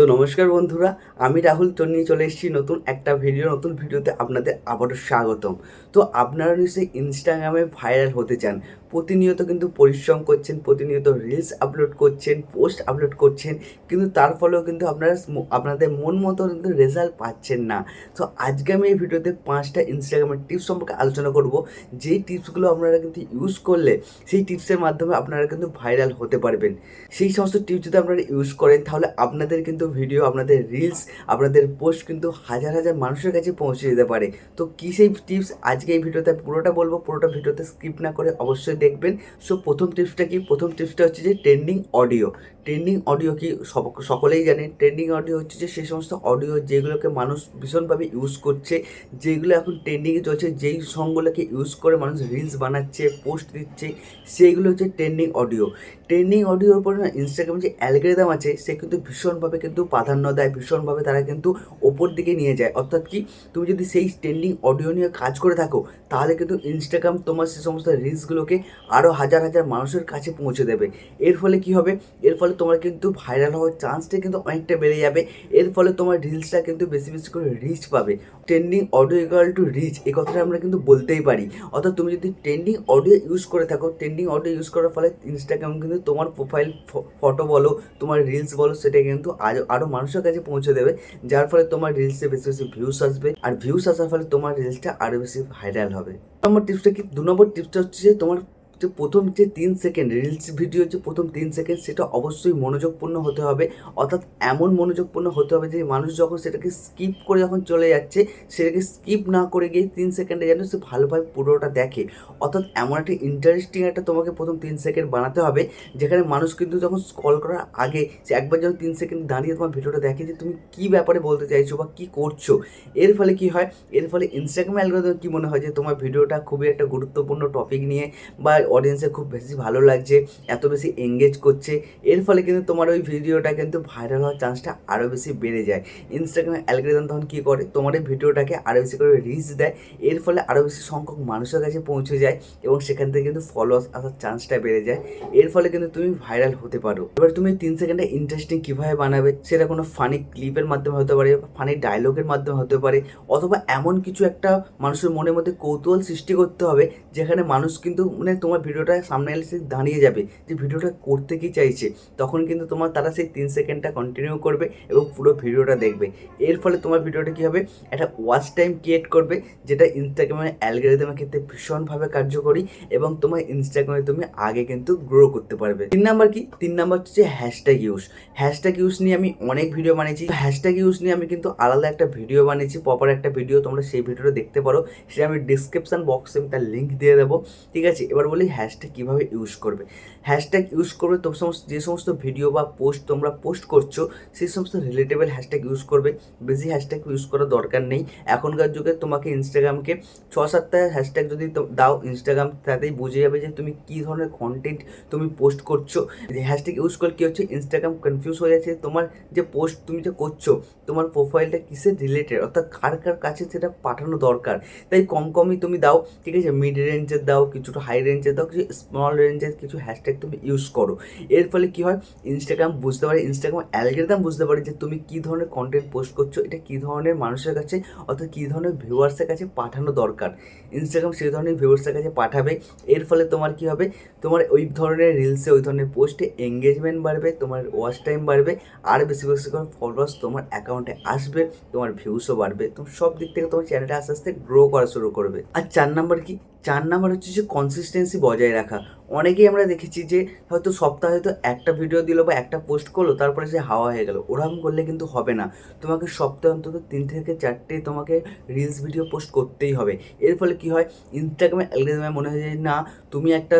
তো নমস্কার বন্ধুরা, আমি রাহুল তো নিয়ে চলে এসেছি নতুন একটা ভিডিও নতুন ভিডিওতে আপনাদের আবারও স্বাগতম। তো আপনারা নিশ্চয়ই ইনস্টাগ্রামে ভাইরাল হতে চান। প্রতিনিয়ত কিন্তু পরিশ্রম করছেন, প্রতিনিয়ত রিলস আপলোড করছেন পোস্ট আপলোড করছেন, কিন্তু তার ফলেও কিন্তু আপনারা আপনাদের মন মতো কিন্তু রেজাল্ট পাচ্ছেন না। তো আজকে আমি এই ভিডিওতে পাঁচটা ইনস্টাগ্রামের টিপস সম্পর্কে আলোচনা করব। যেই টিপসগুলো আপনারা কিন্তু ইউজ করলে, সেই টিপসের মাধ্যমে আপনারা কিন্তু ভাইরাল হতে পারবেন। সেই সমস্ত টিপস যদি আপনারা ইউজ করেন, তাহলে আপনাদের কিন্তু ভিডিও, আপনাদের রিলস আপনাদের পোস্ট কিন্তু হাজার হাজার মানুষের কাছে পৌঁছে যেতে পারে। তো কী সেই টিপস আজকে এই ভিডিওতে পুরোটা বলব, পুরোটা ভিডিওতে স্কিপ না করে অবশ্যই দেখবেন। সো প্রথম টিপসটা কি? প্রথম টিপসটা হচ্ছে যে ট্রেন্ডিং অডিও ট্রেন্ডিং অডিও কি সকলেই জানে ট্রেন্ডিং অডিও হচ্ছে যে সেই সমস্ত অডিও যেগুলোকে মানুষ ভীষণভাবে ইউজ করছে, যেগুলো এখন ট্রেন্ডিংয়ে চলছে, যেই সংগুলোকে ইউজ করে মানুষ রিলস বানাচ্ছে পোস্ট দিচ্ছে, সেইগুলো হচ্ছে ট্রেন্ডিং অডিও ট্রেন্ডিং অডিওর উপরে না ইনস্টাগ্রামে যে অ্যালগোরিদম আছে, সে কিন্তু ভীষণভাবে কিন্তু প্রাধান্য দেয়, ভীষণভাবে তারা কিন্তু ওপর দিকে নিয়ে যায়। অর্থাৎ কি, তুমি যদি সেই ট্রেন্ডিং অডিও নিয়ে কাজ করে থাকো, তাহলে কিন্তু ইনস্টাগ্রাম তোমার সে সমস্ত রিলসগুলোকে আরও হাজার হাজার মানুষের কাছে পৌঁছে দেবে। এর ফলে কি হবে? এর ফলে তোমার কিন্তু ভাইরাল হওয়ার চান্সটা কিন্তু অনেকটা বেড়ে যাবে। এর ফলে তোমার রিলসটা কিন্তু বেশি বেশি করে রিচ পাবে। Trending audio equal to reach এই কথাটা আমরা কিন্তু বলতেই পারি। অর্থাৎ তুমি যদি ট্রেন্ডিং অডিও ইউজ করে থাকো ট্রেন্ডিং অডিও ইউজ করার ফলে ইনস্টাগ্রাম কিন্তু তোমার প্রোফাইল ফটো বলো, তোমার রিলস বলো, সেটা কিন্তু আরও আরও মানুষের কাছে পৌঁছে দেবে। যার ফলে তোমার রিলসে বেশি বেশি ভিউস আসবে। আর ভিউস আসার ফলে তোমার রিলসটা আরও বেশি ভাইরাল হবে। নম্বর টিপসটা কি? দু নম্বর টিপসটা হচ্ছে তোমার যে প্রথম যে তিন সেকেন্ড রিলস ভিডিও যে প্রথম তিন সেকেন্ড সেটা অবশ্যই মনোযোগপূর্ণ হতে হবে। অর্থাৎ এমন মনোযোগপূর্ণ হতে হবে যে মানুষ যখন সেটাকে স্কিপ করে যখন চলে যাচ্ছে, সেটাকে স্কিপ না করে গিয়ে তিন সেকেন্ডে যেন সে ভালোভাবে পুরোটা দেখে। অর্থাৎ এমন একটা ইন্টারেস্টিং একটা তোমাকে প্রথম তিন সেকেন্ড বানাতে হবে, যেখানে মানুষ কিন্তু যখন স্কল করার আগে সে একবার যখন তিন সেকেন্ড দাঁড়িয়ে তোমার ভিডিওটা দেখে যে তুমি কী ব্যাপারে বলতে চাইছো বা কী করছ। এর ফলে কি হয়? এর ফলে ইনস্টাগ্রাম অ্যালগোরিদম কী মনে হয় যে তোমার ভিডিওটা খুবই একটা গুরুত্বপূর্ণ টপিক নিয়ে বা অডিয়েন্সের খুব বেশি ভালো লাগছে, এত বেশি এঙ্গেজ করছে। এর ফলে কিন্তু তোমার ওই ভিডিওটা কিন্তু ভাইরাল হওয়ার চান্সটা আরও বেশি বেড়ে যায়। ইনস্টাগ্রামের অ্যালগোরিদম তখন কী করে? তোমার এই ভিডিওটাকে আরও বেশি করে রিচ দেয়। এর ফলে আরও বেশি সংখ্যক মানুষের কাছে পৌঁছে যায় এবং সেখান থেকে কিন্তু ফলোয়ার্স আসার চান্সটা বেড়ে যায়। এর ফলে কিন্তু তুমি ভাইরাল হতে পারো। এবার তুমি তিন সেকেন্ডে ইন্টারেস্টিং কীভাবে বানাবে, সেটা কোনো ফানি ক্লিপের মাধ্যমে হতে পারে ফানি ডায়লগের মাধ্যমে হতে পারে, অথবা এমন কিছু একটা মানুষের মনের মধ্যে কৌতূহল সৃষ্টি করতে হবে, যেখানে মানুষ কিন্তু মানে তোমার ভিডিওটা সামনে এলে সে দাঁড়িয়ে যাবে যে ভিডিওটা করতে কি চাইছে, তখন কিন্তু তোমার তারা সেই তিন সেকেন্ডটা কন্টিনিউ করবে এবং পুরো ভিডিওটা দেখবে। এর ফলে তোমার ভিডিওটা কী হবে? একটা ওয়াচ টাইম ক্রিয়েট করবে, যেটা ইনস্টাগ্রামের অ্যালগোরিদমের ক্ষেত্রে ভীষণভাবে কার্যকরী এবং তোমার ইনস্টাগ্রামে তুমি আগে কিন্তু গ্রো করতে পারবে। তিন নাম্বার কি? তিন নাম্বার হচ্ছে হ্যাশট্যাগ ইউজ হ্যাশট্যাগ ইউজ নিয়ে আমি অনেক ভিডিও বানিয়েছি। হ্যাশট্যাগ ইউজ নিয়ে আমি কিন্তু আলাদা একটা ভিডিও বানিয়েছি প্রপার একটা ভিডিও তোমরা সেই ভিডিওটা দেখতে পারো। সেটা আমি ডিসক্রিপশন বক্সে আমি তার লিঙ্ক দিয়ে দেবো। ঠিক আছে? এবার বলি হ্যাশট্যাগ কীভাবে ইউজ করবে? হ্যাশট্যাগ ইউজ করবে তো সমস্ত, যে সমস্ত ভিডিও বা পোস্ট তোমরা পোস্ট করছ সেই সমস্ত রিলেটেবল হ্যাশট্যাগ ইউজ করবে। বেশি হ্যাশট্যাগ ইউজ করার দরকার নেই। এখনকার যুগে তোমাকে ইনস্টাগ্রামকে ছ সাতটা হ্যাশট্যাগ যদি দাও ইনস্টাগ্রাম তাতেই বুঝে যাবে যে তুমি কী ধরনের কন্টেন্ট তুমি পোস্ট করছ। হ্যাশট্যাগ ইউজ করলে কী হচ্ছে? ইনস্টাগ্রাম কনফিউজ হয়ে যাচ্ছে। তোমার যে পোস্ট তুমি যে করছ, তোমার প্রোফাইলটা কিসের রিলেটেড অর্থাৎ কার কার কাছে সেটা পাঠানো দরকার? তাই কম কমই তুমি দাও, ঠিক আছে? মিড রেঞ্জের দাও, কিছুটা হাই রেঞ্জের দাও কিছু স্মল রেঞ্জের কিছু হ্যাশট্যাগ তুমি ইউজ করো। এর ফলে কী হয়? ইনস্টাগ্রাম বুঝতে পারে ইনস্টাগ্রাম অ্যালগোরিদম বুঝতে পারে যে তুমি কী ধরনের কন্টেন্ট পোস্ট করছ, এটা কী ধরনের মানুষের কাছে অর্থাৎ কী ধরনের ভিউয়ার্সের কাছে পাঠানো দরকার। ইনস্টাগ্রাম সেই ধরনের ভিউয়ার্সের কাছে পাঠাবে, এর ফলে তোমার কী হবে? তোমার ওই ধরনের রিলসে ওই ধরনের পোস্টে এঙ্গেজমেন্ট বাড়বে, তোমার ওয়াচ টাইম বাড়বে, আর বেশি বেশি করে ফলোয়ার্স তোমার অ্যাকাউন্টে আসবে, তোমার ভিউসও বাড়বে। তোমার সব দিক থেকে তোমার চ্যানেলটা আস্তে আস্তে গ্রো করা শুরু করবে। আর চার নাম্বার কি? চার নাম্বার হচ্ছে যে কনসিস্টেন্সি বজায় রাখা। অনেকেই আমরা দেখেছি যে হয়তো সপ্তাহে হয়তো একটা ভিডিও দিল বা একটা পোস্ট করল, তারপরে সে হাওয়া হয়ে গেল। ওরকম করলে কিন্তু হবে না। তোমাকে সপ্তাহে অন্তত তিন থেকে চারটে তোমাকে রিলস ভিডিও পোস্ট করতেই হবে। এর ফলে কি হয়? ইনস্টাগ্রামে অ্যালগোরিদমে মনে হয় যে, না, তুমি একটা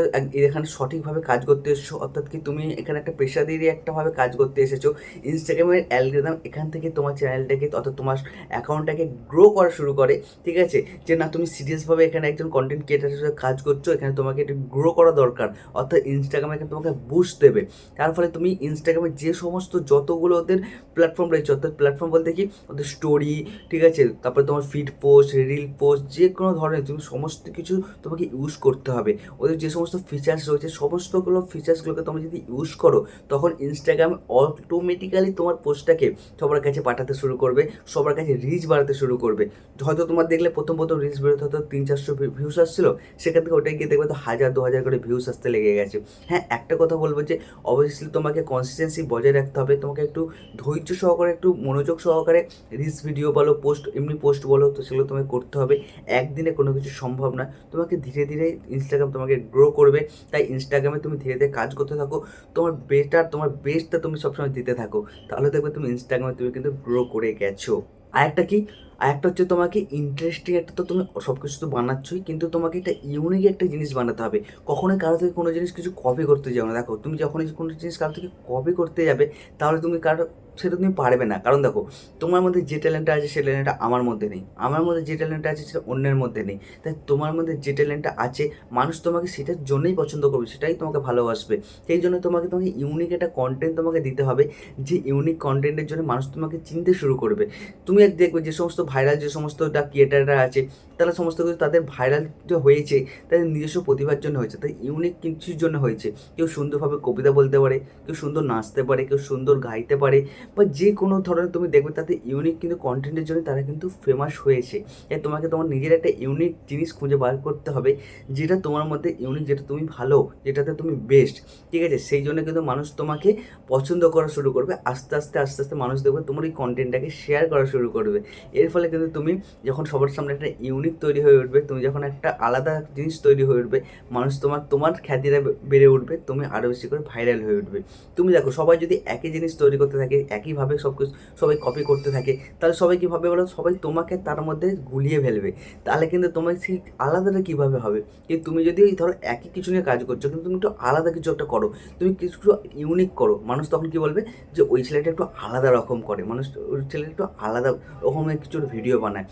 এখানে সঠিকভাবে কাজ করতে এসেছ, অর্থাৎ কি তুমি এখানে একটা পেশাদারি একটাভাবে কাজ করতে এসেছ। ইনস্টাগ্রামের অ্যালগোরিদম এখান থেকে তোমার চ্যানেলটাকে অর্থাৎ তোমার অ্যাকাউন্টটাকে গ্রো করা শুরু করে। ঠিক আছে? যে, না, তুমি সিরিয়াসভাবে এখানে একজন কন্টেন্ট ক্রিয়েটার হিসেবে কাজ করছ, এখানে তোমাকে একটু গ্রো করা দরকার। দরকার অর্থাৎ ইনস্টাগ্রামে কিন্তু তোমাকে বুস্ট দেবে। তার ফলে তুমি ইনস্টাগ্রামে যে সমস্ত যতগুলো ওদের প্ল্যাটফর্ম রয়েছে, অর্থাৎ প্ল্যাটফর্ম বলতে কি? ওদের স্টোরি ঠিক আছে? তারপরে তোমার ফিড পোস্ট রিল পোস্ট যে কোনো ধরনের তুমি সমস্ত কিছু তোমাকে ইউজ করতে হবে। ওদের যে সমস্ত ফিচার্স রয়েছে, সমস্তগুলো ফিচার্সগুলোকে তুমি যদি ইউজ করো, তখন ইনস্টাগ্রাম অটোমেটিক্যালি তোমার পোস্টটাকে সবার কাছে পাঠাতে শুরু করবে, সবার কাছে রিচ বাড়াতে শুরু করবে। হয়তো তোমার দেখলে প্রথম প্রথম রিচ বেরোতে হয়তো তিন চারশো ভিউস আসছিল, সেখান থেকে ওটাই গিয়ে দেখবে তো হাজার দু হাজার করে ভিউস আসতে লেগে গেছে। হ্যাঁ একটা কথা বলব যে অবভিয়াসলি তোমাকে কনসিস্টেন্সি বজায় রাখতে হবে। তোমাকে একটু ধৈর্য সহকারে, একটু মনোযোগ সহকারে রিলস ভিডিও বলো পোস্ট এমনি পোস্ট বলো, তো সেগুলো তোমাকে করতে হবে। একদিনে কোনো কিছু সম্ভব না তোমাকে ধীরে ধীরে ইনস্টাগ্রাম তোমাকে গ্রো করবে। তাই ইনস্টাগ্রামে তুমি ধীরে ধীরে কাজ করতে থাকো। তোমার বেটার তোমার বেস্টটা তুমি সবসময় দিতে থাকো। তাহলে দেখবে তুমি ইনস্টাগ্রামে তুমি কিন্তু গ্রো করে গেছো। আর একটা কি? আর একটা হচ্ছে তোমাকে ইন্টারেস্টিং একটা তো তুমি সব কিছু তো বানাচ্ছই, কিন্তু তোমাকে একটা ইউনিক একটা জিনিস বানাতে হবে। কখনোই কারও থেকে কোনো জিনিস কিছু কপি করতে যাও না। দেখো, তুমি যখনই কোনো জিনিস কারও থেকে কপি করতে যাবে, তাহলে তুমি কারও সেটা তুমি পারবে না। কারণ দেখো, তোমার মধ্যে যে ট্যালেন্টটা আছে, সে ট্যালেন্টটা আমার মধ্যে নেই। আমার মধ্যে যে ট্যালেন্টটা আছে, সেটা অন্যের মধ্যে নেই। তাই তোমার মধ্যে যে ট্যালেন্টটা আছে, মানুষ তোমাকে সেটার জন্যই পছন্দ করবে, সেটাই তোমাকে ভালোবাসবে। সেই জন্য তোমাকে তোমাকে ইউনিক একটা কন্টেন্ট তোমাকে দিতে হবে, যে ইউনিক কন্টেন্টের জন্য মানুষ তোমাকে চিনতে শুরু করবে। তুমি এক, দেখবে যে সমস্ত ভাইরাল যে সমস্ত ক্রিয়েটাররা আছে, তারা সমস্ত কিছু তাদের ভাইরাল যে হয়েছে, তাদের নিজস্ব প্রতিভার জন্য হয়েছে, তাই ইউনিক কিছুর জন্য হয়েছে। কেউ সুন্দরভাবে কবিতা বলতে পারে, কেউ সুন্দর নাচতে পারে, কেউ সুন্দর গাইতে পারে বা যে কোনো ধরনের তুমি দেখবে তাতে ইউনিক কিন্তু কন্টেন্টের জন্য তারা কিন্তু ফেমাস হয়েছে। তাই তোমাকে তোমার নিজের একটা ইউনিক জিনিস খুঁজে বার করতে হবে, যেটা তোমার মধ্যে ইউনিক যেটা তুমি ভালো, যেটাতে তুমি বেস্ট ঠিক আছে? সেই জন্য কিন্তু মানুষ তোমাকে পছন্দ করা শুরু করবে, আস্তে আস্তে আস্তে আস্তে মানুষ দেখবে তোমার এই কন্টেন্টটাকে শেয়ার করা শুরু করবে। এর ফলে কিন্তু তুমি যখন সবার সামনে একটা ইউনিক তৈরি হয়ে উঠবে, তুমি যখন একটা আলাদা জিনিস তৈরি হয়ে উঠবে, মানুষ তোমার তোমার খ্যাতিটা বেড়ে উঠবে, তুমি আরও বেশি করে ভাইরাল হয়ে উঠবে। তুমি দেখো, সবাই যদি একই জিনিস তৈরি করতে থাকে একইভাবে সব কিছু, সবাই কপি করতে থাকে। তাহলে সবাই কীভাবে বলো? সবাই তোমাকে তার মধ্যে গুলিয়ে ফেলবে। তাহলে কিন্তু তোমার সেই আলাদাটা কীভাবে হবে? কিন্তু তুমি যদি ওই ধরো একই কিছু নিয়ে কাজ করছ, কিন্তু তুমি একটু আলাদা কিছু একটা করো। তুমি কিছু ইউনিক করো। মানুষ তখন কী বলবে? যে ওই ছেলেটা একটু আলাদা রকম করে। মানুষ, ওই ছেলেটা একটু আলাদা রকমের কিছু ভিডিও বানায়।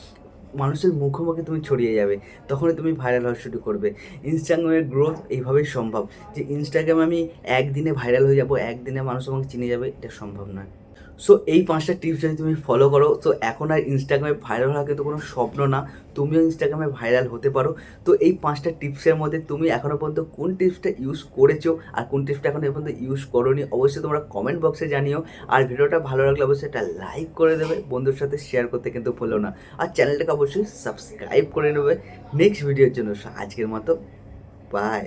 মানুষের মুখে মুখে তুমি ছড়িয়ে যাবে। তখনই তুমি ভাইরাল হওয়া শুরু করবে। ইনস্টাগ্রামের গ্রোথ এইভাবেই সম্ভব। যে ইনস্টাগ্রামে আমি একদিনে ভাইরাল হয়ে যাব, একদিনে মানুষ আমাকে চিনে যাবে, এটা সম্ভব নয়। সো এই পাঁচটা টিপস যদি তুমি ফলো করো, তো এখন আর ইনস্টাগ্রামে ভাইরাল হওয়া কিন্তু কোনো স্বপ্ন না। তুমিও ইনস্টাগ্রামে ভাইরাল হতে পারো। তো এই পাঁচটা টিপসের মধ্যে তুমি এখনও পর্যন্ত কোন টিপসটা ইউজ করেছ আর কোন টিপসটা এখনও পর্যন্ত ইউজ করোনি, অবশ্যই তোমরা কমেন্ট বক্সে জানিও। আর ভিডিওটা ভালো লাগলে অবশ্যই একটা লাইক করে দেবে বন্ধুর সাথে শেয়ার করতে কিন্তু ভুলো না। আর চ্যানেলটাকে অবশ্যই সাবস্ক্রাইব করে নেবে। নেক্সট ভিডিওর জন্য আজকের মতো বাই